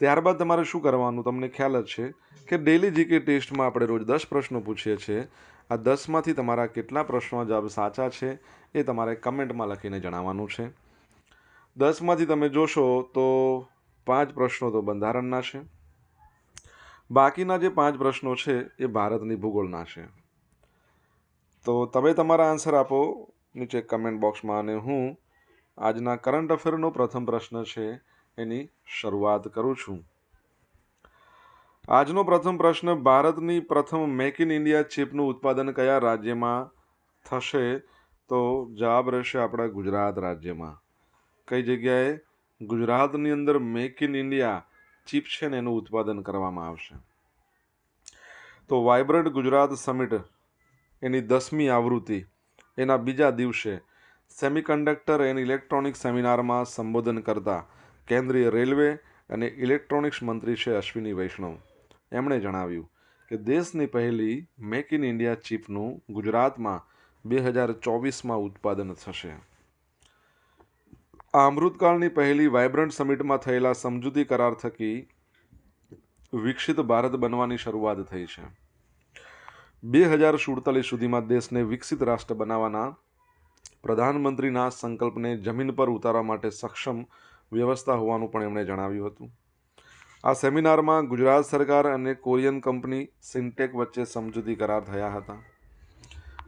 ત્યારબાદ તમારે શું કરવાનું? તમને ખ્યાલ જ છે કે ડેલી જીકે ટેસ્ટમાં આપણે રોજ દસ પ્રશ્નો પૂછીએ છીએ, આ દસમાંથી તમારા કેટલા પ્રશ્નો જવાબ સાચા છે એ તમારે કમેન્ટમાં લખીને જણાવવાનું છે. દસમાંથી તમે જોશો તો પાંચ પ્રશ્નો તો બંધારણના છે. બાકીના જે પાંચ પ્રશ્નો છે એ ભારતની ભૂગોળના છે. તો તમે તમારા આન્સર આપો નીચે કમેન્ટ બોક્સમાં અને હું આજના કરંટ અફેરનો પ્રથમ પ્રશ્ન છે એની શરૂઆત કરું છું. આજનો પ્રથમ પ્રશ્ન, ભારતની પ્રથમ મેક ઇન ઇન્ડિયા ચીપનું ઉત્પાદન કયા રાજ્યમાં થશે? તો જવાબ રહેશે આપણા ગુજરાત રાજ્યમાં. કઈ જગ્યાએ? ગુજરાતની અંદર મેક ઇન ઇન્ડિયા ચીપ છે ને એનું ઉત્પાદન કરવામાં આવશે. તો વાઇબ્રન્ટ ગુજરાત સમિટ એની દસમી આવૃત્તિ, એના બીજા દિવસે સેમિકન્ડક્ટર એન્ડ ઇલેક્ટ્રોનિક સેમિનારમાં સંબોધન કરતા કેન્દ્રીય રેલવે અને ઇલેક્ટ્રોનિક્સ મંત્રી છે અશ્વિની વૈષ્ણવ. એમણે જણાવ્યું કે દેશની પહેલી મેક ઇન ઇન્ડિયા ચીપનું ગુજરાતમાં બે હજાર ચોવીસમાં ઉત્પાદન થશે. આ અમૃતકાળની પહેલી વાઇબ્રન્ટ સમિટમાં થયેલા સમજૂતી કરાર થકી વિકસિત ભારત બનવાની શરૂઆત થઈ છે. બે હજાર સુડતાલીસ સુધીમાં દેશને વિકસિત રાષ્ટ્ર બનાવવાના પ્રધાનમંત્રીના સંકલ્પને જમીન પર ઉતારવા માટે સક્ષમ વ્યવસ્થા હોવાનું પણ એમણે જણાવ્યું હતું. આ સેમિનારમાં ગુજરાત સરકાર અને કોરિયન કંપની સિન્ટેક વચ્ચે સમજૂતી કરાર થયા હતા.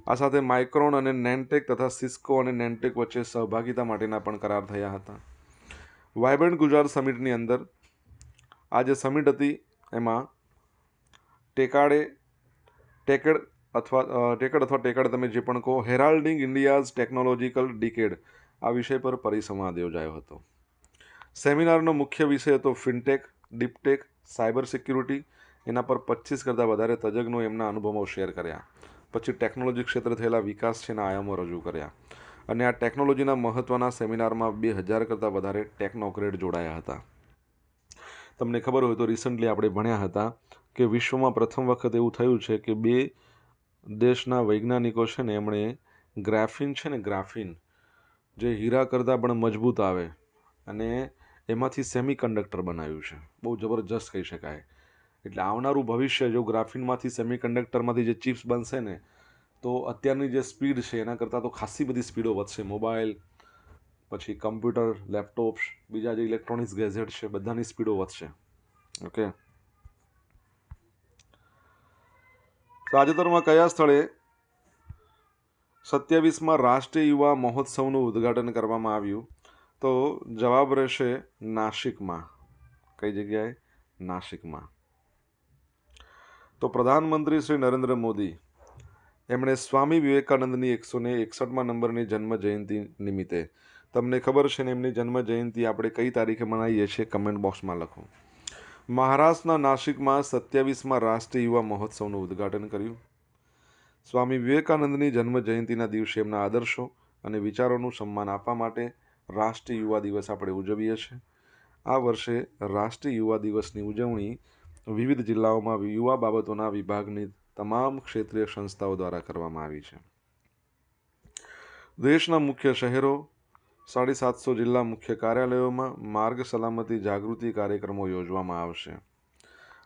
આ સાથે માઇક્રોન અને નેન્ટેક તથા સિસ્કો અને નેન્ટેક વચ્ચે સહભાગિતા માટેના પણ કરાર થયા હતા. વાયબ્રન્ટ ગુજરાત સમિટની અંદર આ જે સમિટ હતી, એમાં ટેકાડે, ટેકેડ અથવા ટેકડ અથવા ટેકડ તમે જે પણ કહો, હેરાલ્ડિંગ ઇન્ડિયાઝ ટેકનોલોજીકલ ડિકેડ આ વિષય પર પરિસંવાદ યોજાયો હતો. સેમિનારનો મુખ્ય વિષય હતો ફિનટેક, ડીપટેક, સાયબર સિક્યુરિટી. એના પર પચીસ કરતાં વધારે તજજ્ઞો એમના અનુભવો શેર કર્યા. પછી ટેકનોલોજી ક્ષેત્રે થયેલા વિકાસ છે એના આયામો રજૂ કર્યા. અને આ ટેકનોલોજીના મહત્ત્વના સેમિનારમાં બે હજાર કરતાં વધારે ટેકનોક્રેટ જોડાયા હતા. તમને ખબર હોય તો રિસન્ટલી આપણે ભણ્યા હતા કે વિશ્વમાં પ્રથમ વખત એવું થયું છે કે બે દેશના વૈજ્ઞાનિકો છે ને એમણે ગ્રાફિન છે ને ગ્રાફિન, જે હીરા કરતાં પણ મજબૂત આવે. અને એમાંથી સેમી કંડક્ટર બનાવ્યું છે. બહુ જબરજસ્ત કહી શકાય. એટલે આવનારું ભવિષ્ય જો ગ્રાફિનમાંથી સેમી કંડક્ટરમાંથી જે ચિપ્સ બનશે ને, તો અત્યારની જે સ્પીડ છે એના કરતાં તો ખાસી બધી સ્પીડો વધશે. મોબાઈલ, પછી કમ્પ્યુટર, લેપટોપ્સ, બીજા જે ઇલેક્ટ્રોનિક્સ ગેઝેટ છે, બધાની સ્પીડો વધશે. ઓકે? તાજેતરમાં કયા સ્થળે સત્યાવીસમાં રાષ્ટ્રીય યુવા મહોત્સવનું ઉદ્ઘાટન કરવામાં આવ્યું? તો જવાબ રહેશે નાસિકમાં કઈ જગ્યાએ? નાસિકમાં તો પ્રધાનમંત્રી શ્રી નરેન્દ્ર મોદી, એમણે સ્વામી વિવેકાનંદની એકસો ને એકસઠમાં નંબરની જન્મ જયંતિ નિમિત્તે, તમને ખબર છે ને એમની જન્મ જયંતિ આપણે કઈ તારીખે મનાવીએ છીએ? કમેન્ટ બોક્સમાં લખો. મહારાષ્ટ્રના નાસિકમાં સત્યાવીસમાં રાષ્ટ્રીય યુવા મહોત્સવનું ઉદ્ઘાટન કર્યું. સ્વામી વિવેકાનંદની જન્મ જયંતિના દિવસે એમના આદર્શો અને વિચારોનું સન્માન આપવા માટે રાષ્ટ્રીય યુવા દિવસ આપણે ઉજવીએ છીએ. આ વર્ષે રાષ્ટ્રીય યુવા દિવસની ઉજવણી વિવિધ જિલ્લાઓમાં યુવા બાબતોના વિભાગની તમામ ક્ષેત્રીય સંસ્થાઓ દ્વારા કરવામાં આવી છે. દેશના મુખ્ય શહેરો, સાડી સાતસો જિલ્લા મુખ્ય કાર્યાલયોમાં માર્ગ સલામતી જાગૃતિ કાર્યક્રમો યોજવામાં આવશે.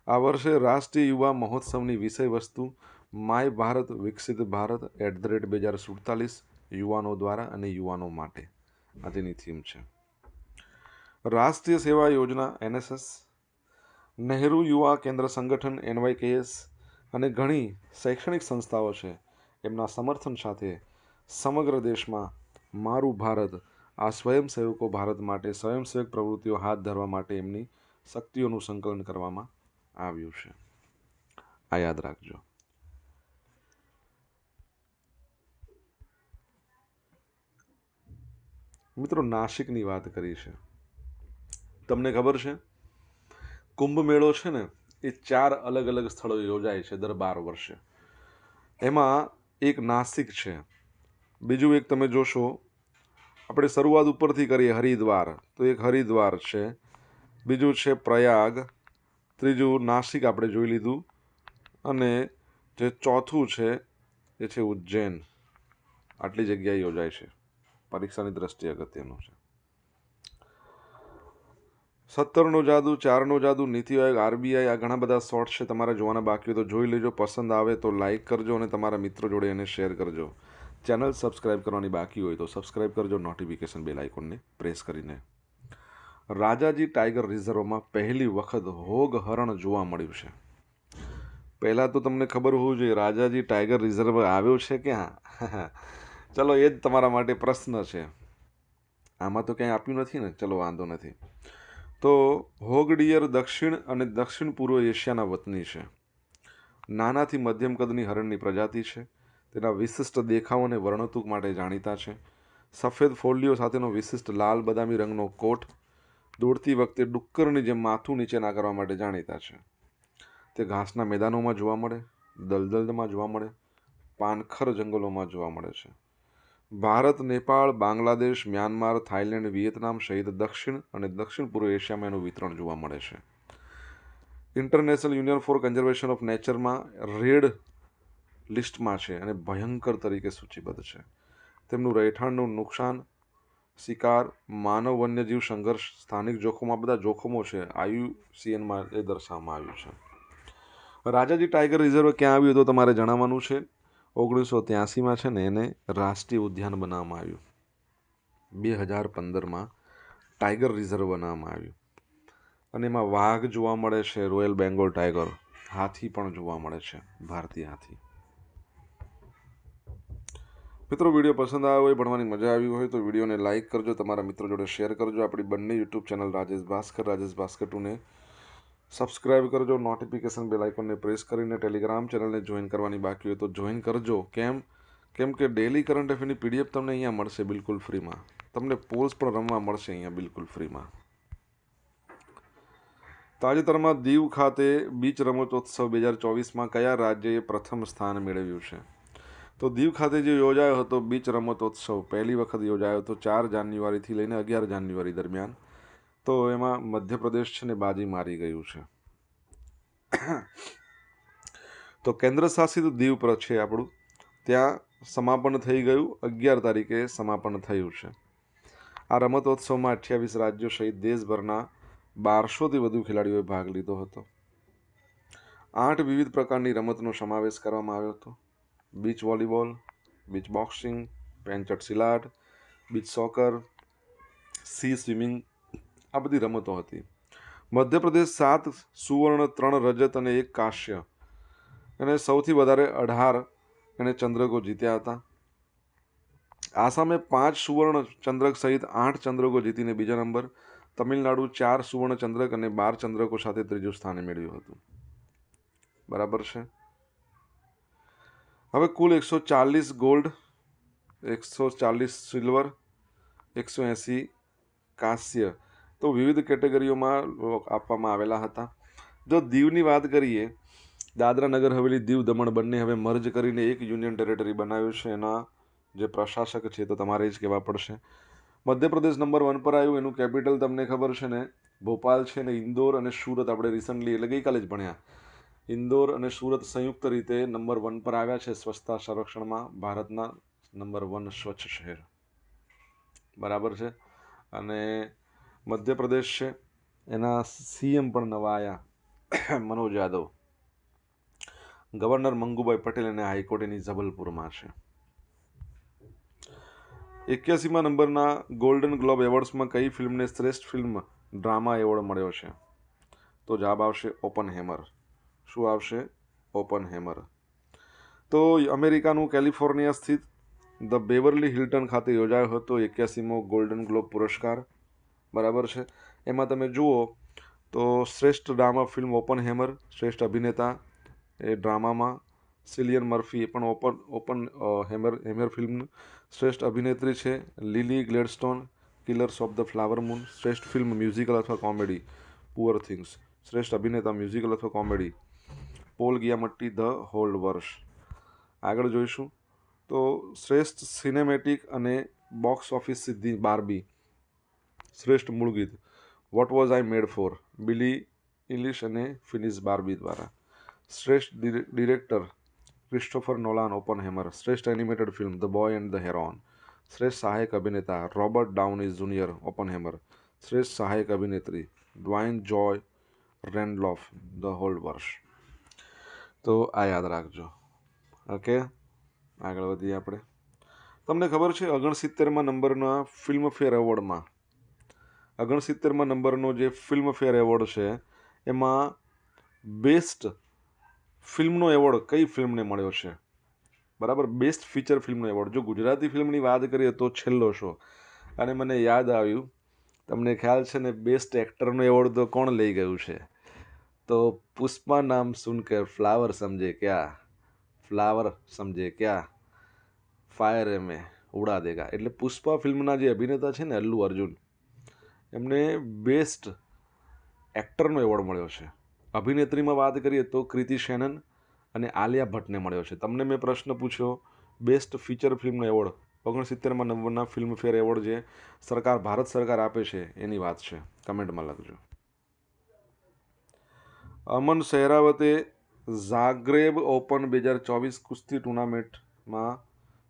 આ વર્ષે રાષ્ટ્રીય યુવા મહોત્સવની વિષય વસ્તુ માય ભારત વિકસિત ભારત એટ ધ રેટ બે હજાર સુડતાલીસ યુવાનો દ્વારા અને યુવાનો માટે. આ થીમ છે. રાષ્ટ્રીય સેવા યોજના, એનએસએસ, નહેરુ યુવા કેન્દ્ર સંગઠન, એનવાયકેએસ અને ઘણી શૈક્ષણિક સંસ્થાઓ છે. એમના સમર્થન સાથે સમગ્ર દેશમાં મારું ભારત, આ સ્વયંસેવકો ભારત માટે સ્વયંસેવક પ્રવૃત્તિઓ હાથ ધરવા માટે એમની શક્તિઓનું સંકલન કરવામાં આવ્યું છે. આ યાદ રાખજો. મિત્રો નાસિકની વાત કરી છે. તમને ખબર છે? કુંભ મેળો છે ને, એ ચાર અલગ અલગ સ્થળોએ યોજાય છે દર બાર વર્ષે. એમાં એક નાસિક છે. બીજું એક તમે જોશો, આપણે શરૂઆત ઉપરથી કરીએ, હરિદ્વાર. તો એક હરિદ્વાર છે. બીજું છે પ્રયાગ. ત્રીજું નાસિક આપણે જોઈ લીધું. અને જે ચોથું છે, એ છે ઉજ્જૈન. આટલી જગ્યાએ યોજાય છે. પરીક્ષાની દ્રષ્ટિએ અગત્યનું છે. સત્તરનો જાદુ, ચારનો જાદુ, નીતિ આયોગ, આરબીઆઈ, આ ઘણા બધા શોર્ટ્સ છે. તમારે જોવાના બાકી હોય તો જોઈ લેજો. પસંદ આવે તો લાઇક કરજો અને તમારા મિત્રો જોડે એને શેર કરજો. ચેનલ સબસ્ક્રાઇબ કરવાની બાકી હોય તો સબસ્ક્રાઇબ કરજો. નોટિફિકેશન બેલ આઇકોનને પ્રેસ કરીને. રાજાજી ટાઈગર રિઝર્વમાં પહેલી વખત હોગ હરણ જોવા મળ્યું છે. પહેલાં તો તમને ખબર હોવું જોઈએ રાજાજી ટાઈગર રિઝર્વ આવ્યો છે ક્યાં ચલો, એ જ તમારા માટે પ્રશ્ન છે. આમાં તો ક્યાંય આપ્યું નથી ને? ચલો, વાંધો નથી. તો હોગડિયર દક્ષિણ અને દક્ષિણ પૂર્વ એશિયાના વતની છે. નાનાથી મધ્યમ કદની હરણની પ્રજાતિ છે. તેના વિશિષ્ટ દેખાવ અને વર્ણતુક માટે જાણીતા છે. સફેદ ફોલ્લીઓ સાથેનો વિશિષ્ટ લાલ બદામી રંગનો કોટ દોડતી વખતે ડુક્કરની જેમ માથું નીચે ના કરવા માટે જાણીતા છે. તે ઘાસના મેદાનોમાં જોવા મળે, દલદલમાં જોવા મળે, પાનખર જંગલોમાં જોવા મળે છે. Bharat, Nepal, Bangladesh, Myanmar, Thailand, Vietnam સહિત દક્ષિણ અને દક્ષિણ પૂર્વ એશિયામાં એનું વિતરણ જોવા મળે છે. International union for conservation of નેચરમાં red લિસ્ટમાં છે અને ભયંકર તરીકે સૂચિબદ્ધ છે. તેમનું રહેઠાણનું નુકસાન, શિકાર, માનવ વન્યજીવ સંઘર્ષ, સ્થાનિક જોખમો, આ બધા જોખમો છે આયુસીએનમાં એ દર્શાવવામાં આવ્યું છે. રાજાજી ટાઈગર રિઝર્વ ક્યાં આવ્યું તો તમારે જણાવવાનું છે. ઓગણીસો ત્યાસીમાં છે ને એને રાષ્ટ્રીય ઉદ્યાન બનાવવામાં આવ્યું. બે હજાર પંદરમાં ટાઈગર રિઝર્વ બનાવવામાં આવ્યું. અને એમાં વાઘ જોવા મળે છે, રોયલ બેંગોલ ટાઈગર હાથી પણ જોવા મળે છે, ભારતીય હાથી. મિત્રો, વીડિયો પસંદ આવ્યો હોય, ભણવાની મજા આવી હોય, તો વિડીયોને લાઇક કરજો, તમારા મિત્રો જોડે શેર કરજો. આપણી બંને યુટ્યુબ ચેનલ રાજેશ ભાસ્કર રાજેશ ભાસ્કર ટુને સબસ્ક્રાઇબ કરજો નોટિફિકેશન બેલ આઇકોનને પ્રેસ કરીને ટેલિગ્રામ ચેનલને જોઈન કરવાની બાકી હોય તો જોઈન કરજો. કેમ? કેમ કે ડેલી કરંટ અફેરની પીડીએફ તમને અહીંયા મળશે બિલકુલ ફ્રીમાં તમને પોલ્સ પણ રમવા મળશે અહીંયા બિલકુલ ફ્રીમાં તાજેતરમાં દીવ ખાતે બીચ રમતોત્સવ બે હજાર ચોવીસમાં કયા રાજ્યએ પ્રથમ સ્થાન મેળવ્યું છે? તો દીવ ખાતે જે યોજાયો હતો બીચ રમતોત્સવ, પહેલી વખત યોજાયો હતો ચાર જાન્યુઆરીથી લઈને અગિયાર જાન્યુઆરી દરમિયાન. તો એમાં મધ્યપ્રદેશ છે ને બાજી મારી ગયું છે. તો કેન્દ્ર શાસિત દીવ પર છે આપણું. ત્યાં સમાપન થઈ ગયું. અગિયાર તારીખે સમાપન થયું છે. આ રમતોત્સવમાં અઠ્યાવીસ રાજ્યો સહિત દેશભરના બારસોથી વધુ ખેલાડીઓએ ભાગ લીધો હતો. આઠ વિવિધ પ્રકારની રમતનો સમાવેશ કરવામાં આવ્યો હતો. Beach volleyball, beach boxing pencak silat, beach soccer, sea swimming આ બધી રમતો હતી. મધ્યપ્રદેશ સાત, સુવર્ણ ત્રણ, રજત અને એક કાશ્ય અને સૌથી વધારે અઢાર એણે ચંદ્રકો જીત્યા હતા. આસામે પાંચ સુવર્ણ ચંદ્રક સહિત આઠ ચંદ્રકો જીતીને બીજા નંબર. તમિલનાડુ ચાર સુવર્ણ ચંદ્રક અને બાર ચંદ્રકો સાથે ત્રીજું સ્થાને મેળવ્યું હતું. બરાબર છે? હવે કુલ એકસો ચાલીસ ગોલ્ડ, એકસો ચાલીસ સિલ્વર, એકસો એંસી કાંસ્ય તો વિવિધ કેટેગરીઓમાં આપવામાં આવેલા હતા. જો દીવની વાત કરીએ, દાદરા નગર હવેલી દીવ દમણ બંને હવે મર્જ કરીને એક યુનિયન ટેરેટરી બનાવ્યું છે. એના જે પ્રશાસક છે તો તમારે જ કહેવા પડશે. મધ્યપ્રદેશ નંબર વન પર આવ્યું, એનું કેપિટલ તમને ખબર છે ને? ભોપાલ છે ને ઇન્દોર અને સુરત આપણે રિસન્ટલી એટલે ગઈકાલે જ ભણ્યા. ઇન્દોર અને સુરત સંયુક્ત રીતે નંબર વન પર આવ્યા છે સ્વચ્છતા સંરક્ષણમાં. ભારતના નંબર વન સ્વચ્છ શહેર. બરાબર છે? અને મધ્યપ્રદેશ છે એના સીએમ પણ નવા આવ્યા મનોજ યાદવ. ગવર્નર મંગુભાઈ પટેલ અને હાઈકોર્ટની જબલપુરમાં છે. એક્યાસીમાં નંબરના ગોલ્ડન ગ્લોબ એવોર્ડ્સમાં કઈ ફિલ્મને શ્રેષ્ઠ ફિલ્મ ડ્રામા એવોર્ડ મળ્યો છે? તો જવાબ આવશે ઓપન હેમર. શું આવશે? Oppenheimer. તો અમેરિકાનું કેલિફોર્નિયા સ્થિત ધ બેવરલી હિલ્ટન ખાતે યોજાયો હતો એક્યાસીમો ગોલ્ડન ગ્લોબ પુરસ્કાર. બરાબર છે. એમાં તમે જુઓ તો શ્રેષ્ઠ ડ્રામા ફિલ્મ ઓપન હેમર શ્રેષ્ઠ અભિનેતા એ ડ્રામામાં સિલિયન મર્ફી એ પણ open open hammer hammer film શ્રેષ્ઠ અભિનેત્રી છે. Lily Gladstone, Killers of the Flower Moon, શ્રેષ્ઠ ફિલ્મ મ્યુઝિકલ અથવા કોમેડી, પુઅર થિંગ્સ, શ્રેષ્ઠ અભિનેતા મ્યુઝિકલ અથવા comedy. Paul Giamatti, the holdovers. આગળ જોઈશું તો શ્રેષ્ઠ સિનેમેટિક અને બોક્સ ઓફિસ સિદ્ધિ બારબી. શ્રેષ્ઠ મૂળ ગીત. What was I made for Billie Eilish અને ફિનિશ બાર્બી દ્વારા. શ્રેષ્ઠ dire- director Christopher Nolan Oppenheimer શ્રેષ્ઠ animated film the boy and the heron શ્રેષ્ઠ સહાયક અભિનેતા Robert Downey junior Oppenheimer શ્રેષ્ઠ સહાયક અભિનેત્રી ડ્વાઇન જોય રેન્ડલોફ ધ હોલ્ડ વર્ષ તો આ યાદ રાખજો. ઓકે આગળ વધીએ આપણે. તમને ખબર છે, ઓગણસિત્તેરમાં નંબરના ફિલ્મફેર એવોર્ડમાં ઓગણસિત્તેરમાં નંબરનો જે ફિલ્મફેર એવોર્ડ છે, એમાં બેસ્ટ ફિલ્મનો એવોર્ડ કઈ ફિલ્મને મળ્યો છે? બરાબર, બેસ્ટ ફીચર ફિલ્મનો એવોર્ડ. જો ગુજરાતી ફિલ્મની વાત કરીએ તો છેલ્લો શો. અને મને યાદ આવ્યું, તમને ખ્યાલ છે ને, બેસ્ટ એક્ટરનો એવોર્ડ તો કોણ લઈ ગયું છે? તો પુષ્પા નામ સુનકર ફ્લાવર સમજે ક્યા? ફ્લાવર સમજે ક્યા? ફાયર એમે, ઉડા દેગા. એટલે પુષ્પા ફિલ્મના જે અભિનેતા છે ને, અલ્લુ અર્જુન એમને બેસ્ટ એક્ટરનો એવોર્ડ મળ્યો છે. અભિનેત્રીમાં વાત કરીએ તો કૃતિ શેનન અને આલિયા ભટ્ટને મળ્યો છે. તમને મેં પ્રશ્ન પૂછ્યો, બેસ્ટ ફીચર ફિલ્મનો એવોર્ડ, ઓગણસિત્તેરમાં નંબરના ફિલ્મફેર એવોર્ડ જે સરકાર, ભારત સરકાર આપે છે, એની વાત છે. કમેન્ટમાં લખજો. અમન સહેરાવતે ઝાગ્રેબ ઓપન બે હજાર ચોવીસ કુસ્તી ટુર્નામેન્ટમાં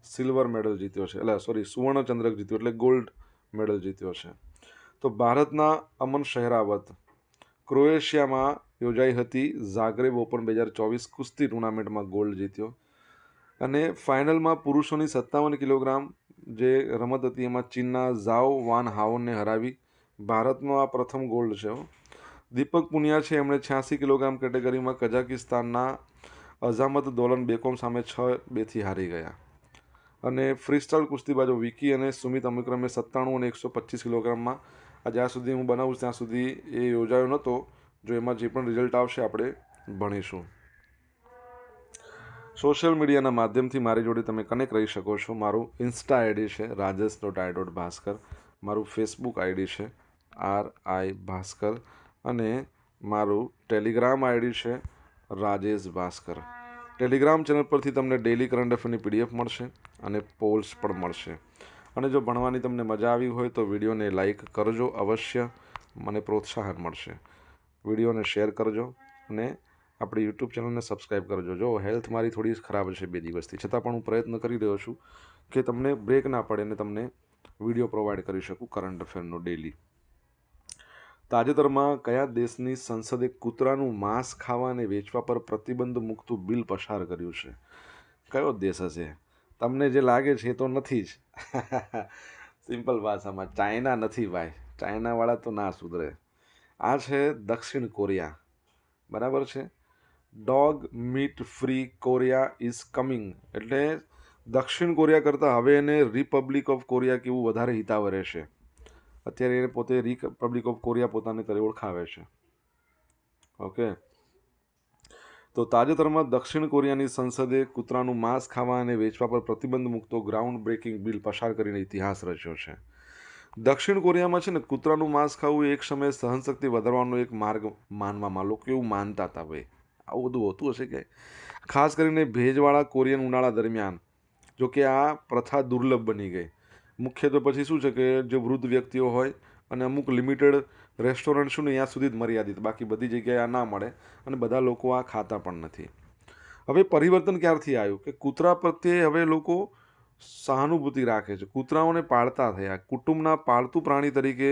સિલ્વર મેડલ જીત્યો છે. એટલે સોરી સુવર્ણ ચંદ્રક જીત્યો, એટલે ગોલ્ડ મેડલ જીત્યો છે. તો ભારતના અમન શહેરાવત. ક્રોએશિયામાં યોજાઈ હતી ઝાગરેબ ઓપન બે હજાર ચોવીસ કુસ્તી ટુર્નામેન્ટમાં ગોલ્ડ જીત્યો. અને ફાઇનલમાં પુરુષોની સત્તાવન કિલોગ્રામ જે રમત હતી એમાં ચીનના ઝાઓ વાન હાવનને હરાવી ભારતનો આ પ્રથમ ગોલ્ડ છે દીપક પુનિયા છે, એમણે છ્યાસી કિલોગ્રામ કેટેગરીમાં કઝાકિસ્તાનના અઝામત દોલન બેકોમ સામે છ બેથી હારી ગયા. અને ફ્રીસ્ટાઇલ કુસ્તીબાજો વિકી અને સુમિત અમિક્રમે સત્તાણું અને એકસો પચીસ કિલોગ્રામમાં આ જ્યાં સુધી હું બનાવું ત્યાં સુધી એ યોજાયો નહોતો જો એમાં જે પણ રિઝલ્ટ આવશે, આપણે ભણીશું. સોશિયલ મીડિયાના માધ્યમથી મારી જોડે તમે કનેક્ટ રહી શકો છો. મારું ઇન્સ્ટા આઈડી છે, Rajesh dot I dot Bhaskar. મારું ફેસબુક આઈડી છે આર આઈ ભાસ્કર. અને મારું ટેલિગ્રામ આઈડી છે, રાજેશ ભાસ્કર. ટેલિગ્રામ ચેનલ પરથી તમને ડેલી કરંટ અફેરની પીડીએફ મળશે અને પોલ્સ પણ મળશે. અને જો ભણવાની તમને મજા આવી હોય તો વિડીયોને લાઇક કરજો અવશ્ય. મને પ્રોત્સાહન મળશે. વિડીયોને શેર કરજો અને આપણી યુટ્યુબ ચેનલને સબસ્ક્રાઈબ કરજો. જો હેલ્થ મારી થોડી ખરાબ છે બે દિવસથી, છતાં પણ હું પ્રયત્ન કરી રહ્યો છું કે તમને બ્રેક ના પડે અને તમને વીડિયો પ્રોવાઈડ કરી શકું કરંટ અફેરનો ડેલી. તાજેતરમાં કયા દેશની સંસદે કૂતરાનું માંસ ખાવા અને વેચવા પર પ્રતિબંધ મૂકતું બિલ પસાર કર્યું છે? કયો દેશ હશે? તમને જે લાગે છે એ તો નથી જ. સિમ્પલ ભાષામાં ચાઇના નથી ભાઈ. ચાઇનાવાળા તો ના સુધરે. આ છે દક્ષિણ કોરિયા. બરાબર છે? Dog meat free Korea is coming એટલે દક્ષિણ કોરિયા કરતાં હવે એને રિપબ્લિક ઓફ કોરિયા કેવું વધારે હિતાવ રહેશે. અત્યારે એને પોતે રિપબ્લિક ઓફ કોરિયા પોતાને કરી ઓળખાવે છે. ઓકે તો તાજેતરમાં દક્ષિણ કોરિયાની સંસદે કૂતરાનું માંસ ખાવા અને વેચવા પર પ્રતિબંધ મૂકતો ગ્રાઉન્ડ બ્રેકિંગ બિલ પસાર કરીને ઇતિહાસ રચ્યો છે. દક્ષિણ કોરિયામાં છે ને, કૂતરાનું માંસ ખાવું એક સમયે સહનશક્તિ વધારવાનો એક માર્ગ માનવામાં લોકો એવું માનતા હતા ભાઈ. આવું બધું હોતું હશે કે? ખાસ કરીને ભેજવાળા કોરિયન ઉનાળા દરમિયાન, જો કે આ પ્રથા દુર્લભ બની ગઈ. મુખ્યત્વે પછી શું છે કે, જે વૃદ્ધ વ્યક્તિઓ હોય અને અમુક લિમિટેડ રેસ્ટોરન્ટ શું ને ત્યાં સુધી જ મર્યાદિત, બાકી બધી જગ્યાએ આ ના મળે અને બધા લોકો આ ખાતા પણ નથી. હવે પરિવર્તન ક્યારથી આવ્યું? કે કૂતરા પ્રત્યે હવે લોકો સહાનુભૂતિ રાખે છે. કૂતરાઓને પાળતા થયા. કુટુંબના પાળતું પ્રાણી તરીકે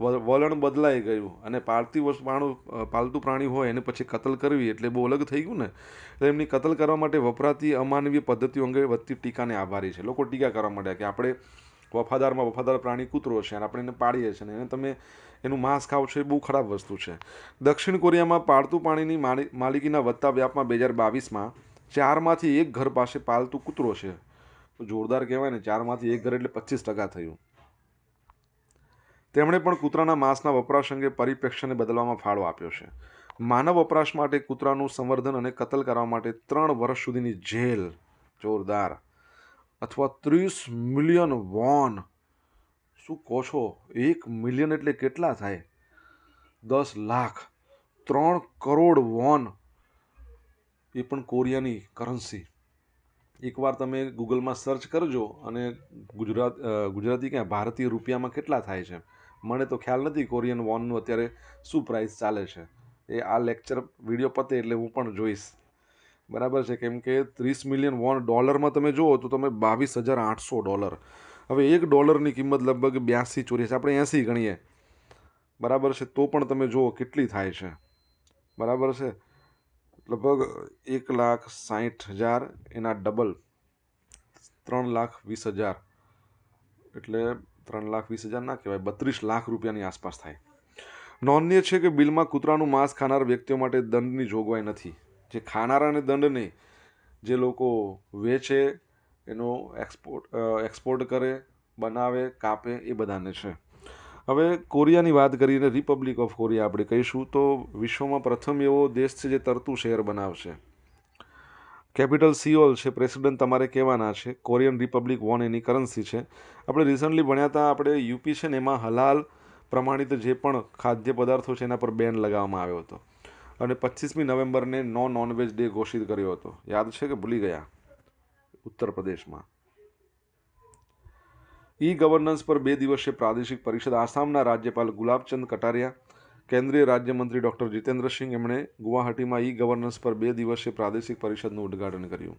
વલણ બદલાઈ ગયું અને પાળતી વસ્તુ પ્રાણું પાલતું પ્રાણી હોય એને પછી કતલ કરવી એટલે બહુ અલગ થઈ ગયું ને? એટલે એમની કતલ કરવા માટે વપરાતી અમાનવીય પદ્ધતિઓ અંગે વધતી ટીકાને આભારી છે. લોકો ટીકા કરવા માંડ્યા કે આપણે વફાદારમાં વફાદાર પ્રાણી કૂતરો છે અને આપણે એને પાળીએ છીએ અને એને તમે એનું માંસ ખાવ છો એ બહુ ખરાબ વસ્તુ છે. દક્ષિણ કોરિયામાં પાળતું પાણીની માલિ- માલિકીના વધતા વ્યાપમાં બે હજાર બાવીસમાં ચારમાંથી એક ઘર પાસે પાલતું કૂતરો છે. તો જોરદાર કહેવાય ને, ચારમાંથી એક ઘર એટલે પચીસ ટકા થયું. તેમણે પણ કૂતરાના માંસના વપરાશ અંગે પરિપ્રેક્ષ્યને બદલવામાં ફાળો આપ્યો છે. માનવ વપરાશ માટે કૂતરાનું સંવર્ધન અને કતલ કરવા માટે ત્રણ વર્ષ સુધીની જેલ. જોરદાર. અથવા ત્રીસ મિલિયન વોન. શું કહો છો એક મિલિયન એટલે કેટલા થાય? દસ લાખ. ત્રણ કરોડ વોન. એ પણ કોરિયાની કરન્સી. એકવાર તમે ગૂગલમાં સર્ચ કરજો અને ગુજરાત ગુજરાતી ક્યાં, ભારતીય રૂપિયામાં કેટલા થાય છે? મને તો ખ્યાલ નથી કોરિયન વોનનું અત્યારે શું પ્રાઇસ ચાલે છે. એ આ લેક્ચર વીડિયો પતે એટલે હું પણ જોઈશ. બરાબર છે કેમ કે ત્રીસ મિલિયન વોન ડોલરમાં તમે જુઓ તો તમે બાવીસ હજાર આઠસો ડોલર હવે એક ડોલરની કિંમત લગભગ બ્યાસી ચોરીસ આપણે એંસી ગણીએ. બરાબર છે? તો પણ તમે જુઓ કેટલી થાય છે. બરાબર છે? લગભગ એક લાખ સાઠ હજાર એના ડબલ ત્રણ લાખ વીસ હજાર. એટલે ત્રણ લાખ વીસ હજાર ના કહેવાય, બત્રીસ લાખ રૂપિયાની આસપાસ થાય. નોંધનીય છે કે બિલમાં કૂતરાનું માંસ ખાનાર વ્યક્તિઓ માટે દંડની જોગવાઈ નથી. જે ખાનારાને દંડ નહીં, જે લોકો વેચે, એનો એક્સપોર્ટ એક્સપોર્ટ કરે, બનાવે, કાપે, એ બધાને છે. હવે કોરિયાની વાત કરીને રિપબ્લિક ઓફ કોરિયા આપણે કહીશું, તો વિશ્વમાં પ્રથમ એવો દેશ છે જે તરતું શહેર બનાવશે. કેપિટલ સિઓલ છે, પ્રેસિડન્ટ તમારે કહેવાના છે, કોરિયન રિપબ્લિક વોન એની કરન્સી છે. આપણે રિસન્ટલી ભણ્યા હતા આપણે યુપી છે ને એમાં હલાલ પ્રમાણિત જે પણ ખાદ્ય પદાર્થો છે એના પર બેન લગાવવામાં આવ્યો હતો. અને પચીસમી નવેમ્બરને નો નોનવેજ ડે ઘોષિત કર્યો હતો. યાદ છે કે ભૂલી ગયા? ઉત્તર પ્રદેશમાં ઈ ગવર્નન્સ પર બે દિવસીય પ્રાદેશિક પરિષદ, આસામના રાજ્યપાલ ગુલાબચંદ કટારિયા, કેન્દ્રીય રાજ્યમંત્રી ડૉક્ટર જીતેન્દ્રસિંહ એમણે ગુવાહાટીમાં ઈ ગવર્નન્સ પર બે દિવસીય પ્રાદેશિક પરિષદનું ઉદ્ઘાટન કર્યું.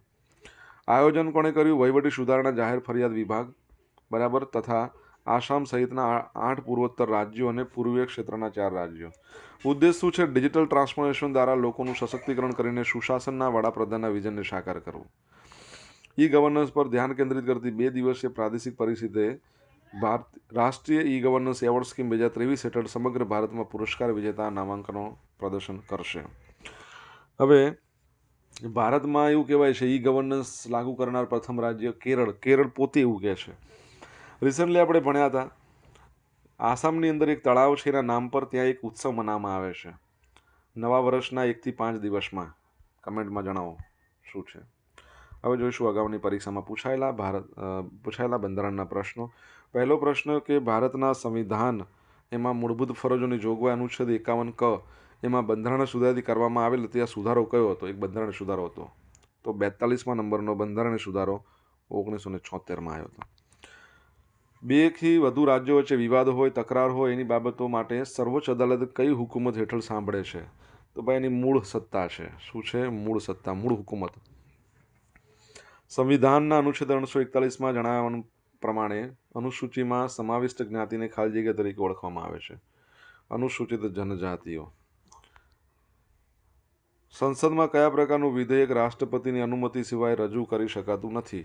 આયોજન કોણે કર્યું? વહીવટી સુધારણા જાહેર ફરિયાદ વિભાગ, બરાબર, તથા આસામ સહિતના આઠ પૂર્વોત્તર રાજ્યો અને પૂર્વીય ક્ષેત્રના ચાર રાજ્યો. ઉદ્દેશ શું છે? ડિજિટલ ટ્રાન્સફોર્મેશન દ્વારા લોકોનું સશક્તિકરણ કરીને સુશાસનના વડાપ્રધાનના વિઝનને સાકાર કરવું. ઈ ગવર્નન્સ પર ધ્યાન કેન્દ્રિત કરતી બે દિવસીય પ્રાદેશિક પરિષદે ભારત, રાષ્ટ્રીય ઈ ગવર્નન્સ એવોર્ડ સ્કીમ બે હજાર ત્રેવીસ હેઠળ સમગ્ર ભારતમાં પુરસ્કાર વિજેતા નામાંકનો પ્રદર્શન કરશે. હવે, ભારતમાં એવું કહેવાય છે ઈ ગવર્નન્સ લાગુ કરનાર પ્રથમ રાજ્ય કેરળ. કેરળ પોતે એવું કહે છે. રિસન્ટલી આપણે ભણ્યા હતા. આસામની અંદર એક તળાવ છે, એના નામ પર ત્યાં એક ઉત્સવ મનાવવામાં આવે છે. નવા વર્ષના એકથી પાંચ દિવસમાં. કમેન્ટમાં જણાવો, શું છે? હવે જોઈશું અગાઉની પરીક્ષામાં પૂછાયેલા ભારત પૂછાયેલા બંધારણના પ્રશ્નો. પહેલો પ્રશ્ન કે ભારતના સંવિધાન એમાં મૂળભૂત ફરજોની જોગવાઈ અનુચ્છેદ એકાવન ક એમાં બંધારણ સુધારી કરવામાં આવેલ ત્યાં સુધારો કયો હતો? એક બંધારણ સુધારો હતો. તો બેતાલીસમાં નંબરનો બંધારણ સુધારો ઓગણીસો ને છોતેરમાં આવ્યો હતો. બેથી વધુ રાજ્યો વચ્ચે વિવાદ હોય, તકરાર હોય, એની બાબતો માટે સર્વોચ્ચ અદાલત કઈ હુકુમત હેઠળ સાંભળે છે? તો ભાઈ, એની મૂળ સત્તા છે. શું છે મૂળ સત્તા? મૂળ હુકુમત. સંવિધાનના અનુચ્છેદ ત્રણસો એકતાલીસમાં જણાવ્યા પ્રમાણે અનુસૂચિમાં સમાવિષ્ટ જ્ઞાતિને ખાલી જગ્યા તરીકે ઓળખવામાં આવે છે. અનુસૂચિત જનજાતિઓ. સંસદમાં કયા પ્રકારનું વિધેયક રાષ્ટ્રપતિની અનુમતિ સિવાય રજૂ કરી શકાતું નથી?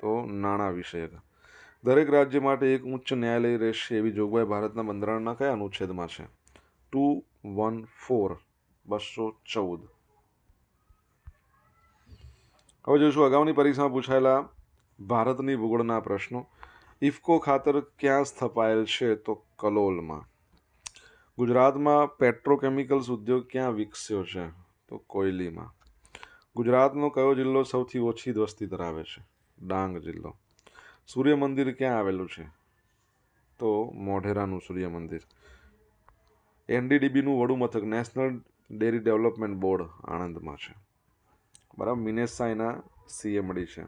તો નાણાં વિષયક. દરેક રાજ્ય માટે એક ઉચ્ચ ન્યાયાલય રહેશે એવી જોગવાઈ ભારતના બંધારણના કયા અનુચ્છેદમાં છે? ટુ વન ફોર, બસો ચૌદ. હવે જોઈશું અગાઉની પરીક્ષામાં પૂછાયેલા ભારતની ભૂગોળના પ્રશ્નો. ઇફકો ખાતર ક્યાં સ્થપાયેલ છે તો કલોલમાં. ગુજરાતમાં પેટ્રોકેમિકલ્સ ઉદ્યોગ ક્યાં વિકસ્યો છે તો કોયલીમાં. ગુજરાતનો કયો જિલ્લો સૌથી ઓછી વસ્તી ધરાવે છે? ડાંગ જિલ્લો. સૂર્ય મંદિર ક્યાં આવેલું છે? તો મોઢેરાનું સૂર્ય મંદિર એનડીડીબીનું વડું મથક, નેશનલ ડેરી ડેવલપમેન્ટ બોર્ડ આણંદમાં છે. બરાબર મિનેસા એના સીએમડી છે.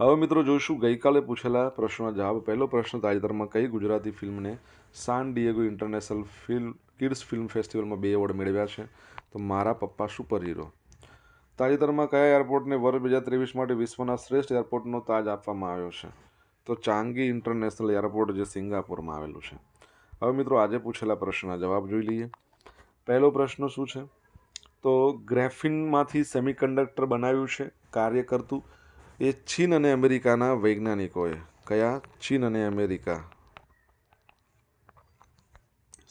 હવે મિત્રો જોઈશું, ગઈકાલે પૂછેલા પ્રશ્નોના જવાબ. પહેલો પ્રશ્ન તાજેતરમાં કઈ ગુજરાતી ફિલ્મને San Diego international film, kids film ફેસ્ટિવલમાં બે એવોર્ડ મેળવ્યા છે? તો મારા પપ્પા સુપર હીરો તાજેતરમાં કયા એરપોર્ટને વર્ષ બે હજાર ત્રેવીસ માટે વિશ્વના શ્રેષ્ઠ એરપોર્ટનો તાજ આપવામાં આવ્યો છે? તો ચાંગી ઇન્ટરનેશનલ એરપોર્ટ જે સિંગાપુરમાં આવેલું છે. હવે મિત્રો આજે પૂછેલા પ્રશ્નના જવાબ જોઈ લઈએ. પહેલો પ્રશ્ન શું છે? તો ગ્રેફિનમાંથી સેમિકન્ડક્ટર બનાવ્યું છે, કાર્ય કરતું. એ ચીન અને અમેરિકાના વૈજ્ઞાનિકોએ. કયા? ચીન અને અમેરિકા.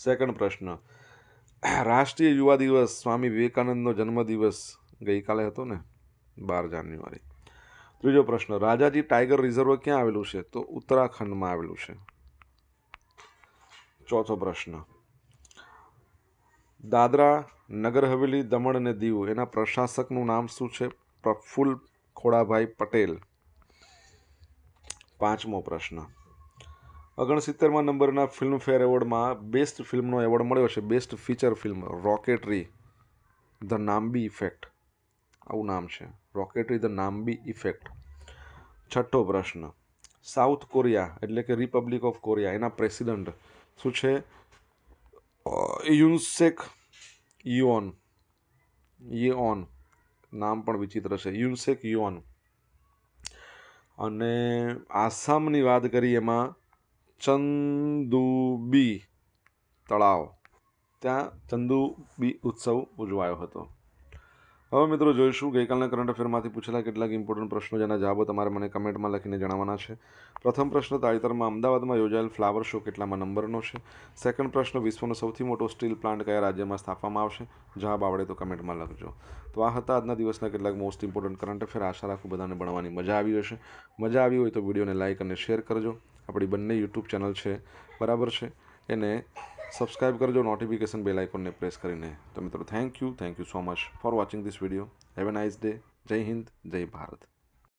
સેકન્ડ પ્રશ્ન. રાષ્ટ્રીય યુવા દિવસ, સ્વામી વિવેકાનંદનો જન્મદિવસ. ગઈકાલે હતો ને, બાર જાન્યુઆરી. ત્રીજો પ્રશ્ન, રાજાજી ટાઈગર રિઝર્વ ક્યાં આવેલું છે? તો ઉત્તરાખંડમાં આવેલું છે. ચોથો પ્રશ્ન, દાદરા નગર હવેલી દમણ અને દીવ, એના પ્રશાસકનું નામ શું છે? પ્રફુલ્લ ખોડાભાઈ પટેલ. પાંચમો પ્રશ્ન, ઓગણસિત્તેરમાં નંબરના ફિલ્મફેર એવોર્ડમાં બેસ્ટ ફિલ્મનો એવોર્ડ મળ્યો છે. Best feature film, Rocketry, the Nambi effect. આવું નામ છે. રોકેટરી ધ નામ્બી ઇફેક્ટ છઠ્ઠો પ્રશ્ન. સાઉથ કોરિયા એટલે કે રિપબ્લિક ઓફ કોરિયા એના પ્રેસિડન્ટ શું છે? યુનસેક યુઓન યોન નામ પણ વિચિત્ર છે. યુનસેક યુઓન અને આસામની વાત કરીએ એમાં ચંદુબી તળાવ. ત્યાં ચંદુબી ઉત્સવ ઉજવાયો હતો. હવે મિત્રો જોઈશું, ગઈકાલના કરંટ અફેરમાંથી પૂછેલા કેટલાક ઇમ્પોર્ટન્ટ પ્રશ્નો જેના જવાબો તમારે મને કમેન્ટમાં લખીને જણાવવાના છે. પ્રથમ પ્રશ્ન, તાજેતરમાં અમદાવાદમાં યોજાયેલ ફ્લાવર શો કેટલામાં નંબરનો છે? સેકન્ડ પ્રશ્ન, વિશ્વનો સૌથી મોટો સ્ટીલ પ્લાન્ટ કયા રાજ્યમાં સ્થાપવામાં આવશે? જવાબ આવડે તો કમેન્ટમાં લખજો. તો આ હતા આજના દિવસના કેટલાક મોસ્ટ ઇમ્પોર્ટન્ટ કરંટ અફેર આશા રાખું બધાને ભણવાની મજા આવી હશે. મજા આવી હોય તો વિડીયોને લાઇક અને શેર કરજો. આપણી બંને યુટ્યુબ ચેનલ છે, બરાબર છે? એને સબસ્ક્રાઇબ કરજો નોટિફિકેશન બેલ આઇકોનને પ્રેસ કરીને. તો મિત્રો thank you thank you so much for watching this video have a nice day Jai Hind Jai Bharat